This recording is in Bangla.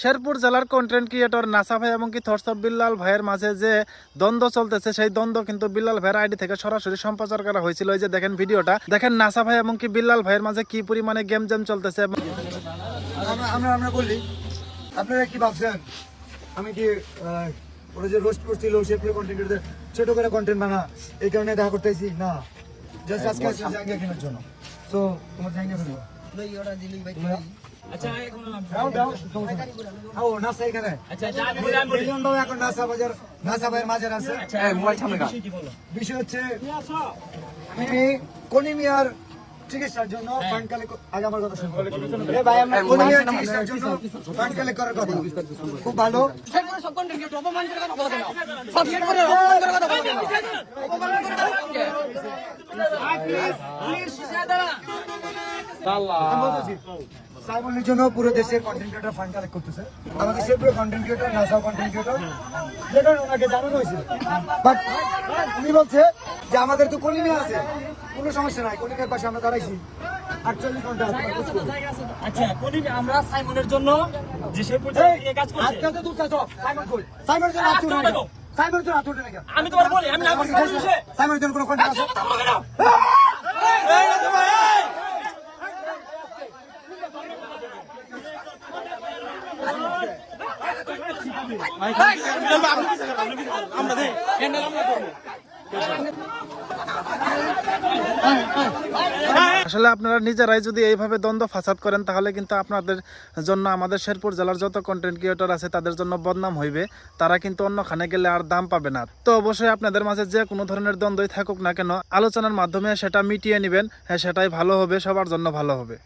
শেরপুর জেলার কন্টেন্ট ক্রিয়েটর নাসা ভাই এবং কি থরসব বিল্লাল ভাইয়ের মাঝে যে দ্বন্দ্ব চলতেছে সেই দ্বন্দ্ব কিন্তু বিল্লাল ভাইয়ের আইডি থেকে সরাসরি সম্প্রচার করা হয়েছিল। এই যে দেখেন ভিডিওটা। দেখেন নাসা ভাই এবং কি বিল্লাল ভাইয়ের মাঝে কি পরিমাণে গেম জেম চলতেছে। আমরা আমরা আমরা বললি আপনারা কি ভাবছেন? আমি কি ওরা যে রোস্ট করছিল কন্টেন্ট ছোট করে কন্টেন্ট বানা এই কারণে দেখা করতেছি না। জাস্ট আজকে জায়গা কেনার জন্য তো তোমার জায়গা আচ্ছা এখন দাও দাও ও নাসা এখানে। আচ্ছা আছে। আচ্ছা কি বিষয় হচ্ছে আমি কনিমিয়ার চিকিৎসার জন্য ফান্ড কালেক্ট আগে আমার কথা শুনুন কনিমিয়ার চিকিৎসার জন্য ফান্ড কালেক্ট করার কথা। খুব ভালো। আমি বলতেছি, সাইমনের জন্য পুরো দেশের কন্টেন্ট ক্রিয়েটর ফান্ড কালেক্ট করতেছে। আমাদের সে পুরো কন্টেন্ট ক্রিয়েটর নাসাও কন্টেন্ট ক্রিয়েটর যেটা ওনাকে জানানো হয়েছিল বাট উনি বলছে যে আমাদের তো কলিমে আছে কোনো সমস্যা নাই কলিমের পাশে আমরা দাঁড়াইছি। আটচল্লিশ ঘণ্টা আচ্ছা আমরা সাইমনের জন্য যে শেরপুর জেলা কাজ করছে। আজকাল তো তুলতে আসো সাইমন কই? সাইমনের জন্য আজকে সাইমনের জন্য আত্মীয় আমি তোমার বলি আমি না বলি সাইমনের জন্য কোনো কন্টেন্ট আছে? আসলে আপনারা নিজেরাই যদি এইভাবে দ্বন্দ্ব ফাসাদ করেন, তাহলে কিন্তু আপনাদের জন্য আমাদের শেরপুর জেলার যত কন্টেন্ট ক্রিয়েটর আছে, তাদের জন্য বদনাম হইবে। তারা কিন্তু অন্যখানে গেলে আর দাম পাবে না। তো অবশ্যই আপনাদের মাঝে যে কোনো ধরনের দ্বন্দ্বই থাকুক না কেন, আলোচনার মাধ্যমে সেটা মিটিয়ে নেবেন। হ্যাঁ সেটাই ভালো হবে, সবার জন্য ভালো হবে।